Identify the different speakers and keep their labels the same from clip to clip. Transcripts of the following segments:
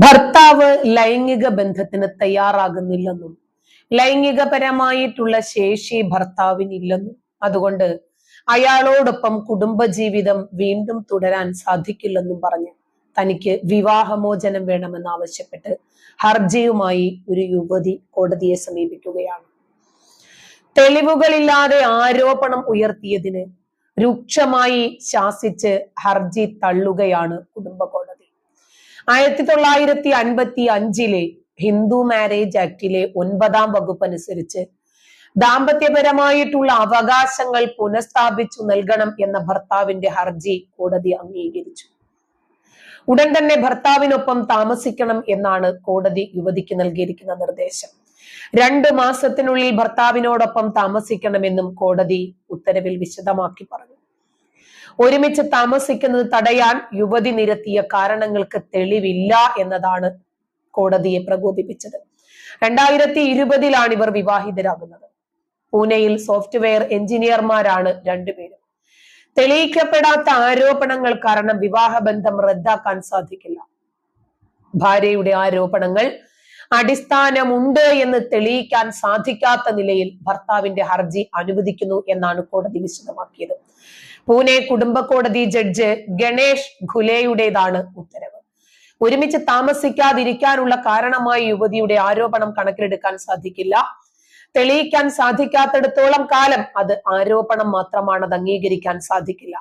Speaker 1: ഭർത്താവ് ലൈംഗിക ബന്ധത്തിന് തയ്യാറാകുന്നില്ലെന്നും ലൈംഗികപരമായിട്ടുള്ള ശേഷി ഭർത്താവിനില്ലെന്നും. അതുകൊണ്ട് അയാളോടൊപ്പം കുടുംബജീവിതം വീണ്ടും തുടരാൻ സാധിക്കില്ലെന്നും പറഞ്ഞ് തനിക്ക് വിവാഹമോചനം വേണമെന്ന് ആവശ്യപ്പെട്ട് ഹർജിയുമായി ഒരു യുവതി കോടതിയെ സമീപിക്കുകയാണ്. തെളിവുകളില്ലാതെ ആരോപണം ഉയർത്തിയതിന് രൂക്ഷമായി ശാസിച്ച് ഹർജി തള്ളുകയാണ് കുടുംബ കോടതി. ആയിരത്തി തൊള്ളായിരത്തി അൻപത്തി അഞ്ചിലെ ഹിന്ദു മാരേജ് ആക്ടിലെ ഒൻപതാം വകുപ്പ് അനുസരിച്ച് ദാമ്പത്യപരമായിട്ടുള്ള അവകാശങ്ങൾ പുനഃസ്ഥാപിച്ചു നൽകണം എന്ന ഭർത്താവിന്റെ ഹർജി കോടതി അംഗീകരിച്ചു. ഉടൻ തന്നെ ഭർത്താവിനൊപ്പം താമസിക്കണം എന്നാണ് കോടതി യുവതിക്ക് നൽകിയിരിക്കുന്ന നിർദ്ദേശം. രണ്ട് മാസത്തിനുള്ളിൽ ഭർത്താവിനോടൊപ്പം താമസിക്കണമെന്നും കോടതി ഉത്തരവിൽ വിശദമാക്കി പറഞ്ഞു. ഒരുമിച്ച് താമസിക്കുന്നത് തടയാൻ യുവതി നിരത്തിയ കാരണങ്ങൾക്ക് തെളിവില്ല എന്നതാണ് കോടതിയെ പ്രകോപിപ്പിച്ചത്. രണ്ടായിരത്തി ഇരുപതിലാണ് ഇവർ വിവാഹിതരാകുന്നത്. പൂനെയിൽ സോഫ്റ്റ്വെയർ എഞ്ചിനീയർമാരാണ് രണ്ടുപേരും. തെളിയിക്കപ്പെടാത്ത ആരോപണങ്ങൾ കാരണം വിവാഹബന്ധം റദ്ദാക്കാൻ സാധിക്കില്ല. ഭാര്യയുടെ ആരോപണങ്ങൾ അടിസ്ഥാനമുണ്ട് എന്ന് തെളിയിക്കാൻ സാധിക്കാത്ത നിലയിൽ ഭർത്താവിന്റെ ഹർജി അനുവദിക്കുന്നു എന്നാണ് കോടതി വിശദമാക്കിയത്. പൂനെ കുടുംബ കോടതി ജഡ്ജ് ഗണേഷ് ഖുലേയുടേതാണ് ഉത്തരവ്. ഒരുമിച്ച് താമസിക്കാതിരിക്കാനുള്ള കാരണമായി യുവതിയുടെ ആരോപണം കണക്കിലെടുക്കാൻ സാധിക്കില്ല. തെളിയിക്കാൻ സാധിക്കാത്തിടത്തോളം കാലം അത് ആരോപണം മാത്രമാണ് അത് അംഗീകരിക്കാൻ സാധിക്കില്ല.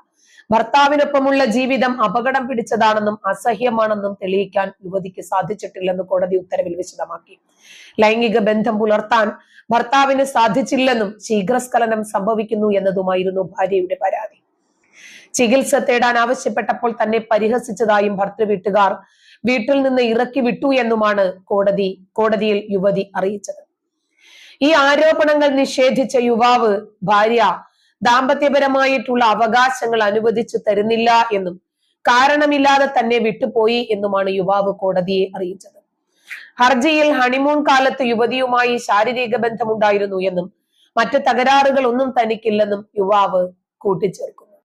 Speaker 1: ഭർത്താവിനൊപ്പമുള്ള ജീവിതം അപകടം പിടിച്ചതാണെന്നും അസഹ്യമാണെന്നും തെളിയിക്കാൻ യുവതിക്ക് സാധിച്ചിട്ടില്ലെന്ന് കോടതി ഉത്തരവിൽ വിശദമാക്കി. ലൈംഗിക ബന്ധം പുലർത്താൻ ഭർത്താവിന് സാധിച്ചില്ലെന്നും ശീഘ്രസ്ഖലനം സംഭവിക്കുന്നു എന്നതുമായിരുന്നു ഭാര്യയുടെ പരാതി. ചികിത്സ തേടാൻ ആവശ്യപ്പെട്ടപ്പോൾ തന്നെ പരിഹസിച്ചതായും ഭർത്തൃ വീട്ടുകാർ വീട്ടിൽ നിന്ന് ഇറക്കി വിട്ടു എന്നുമാണ് കോടതി കോടതിയിൽ യുവതി അറിയിച്ചത്. ഈ ആരോപണങ്ങൾ നിഷേധിച്ച യുവാവ് ഭാര്യ ദാമ്പത്യപരമായിട്ടുള്ള അവകാശങ്ങൾ അനുവദിച്ചു തരുന്നില്ല എന്നും കാരണമില്ലാതെ തന്നെ വിട്ടുപോയി എന്നുമാണ് യുവാവ് കോടതിയെ അറിയിച്ചത്. ഹർജിയിൽ ഹണിമൂൺ കാലത്ത് യുവതിയുമായി ശാരീരിക ബന്ധമുണ്ടായിരുന്നു എന്നും മറ്റ് തകരാറുകൾ ഒന്നും തനിക്കില്ലെന്നും യുവാവ് കൂട്ടിച്ചേർക്കുന്നു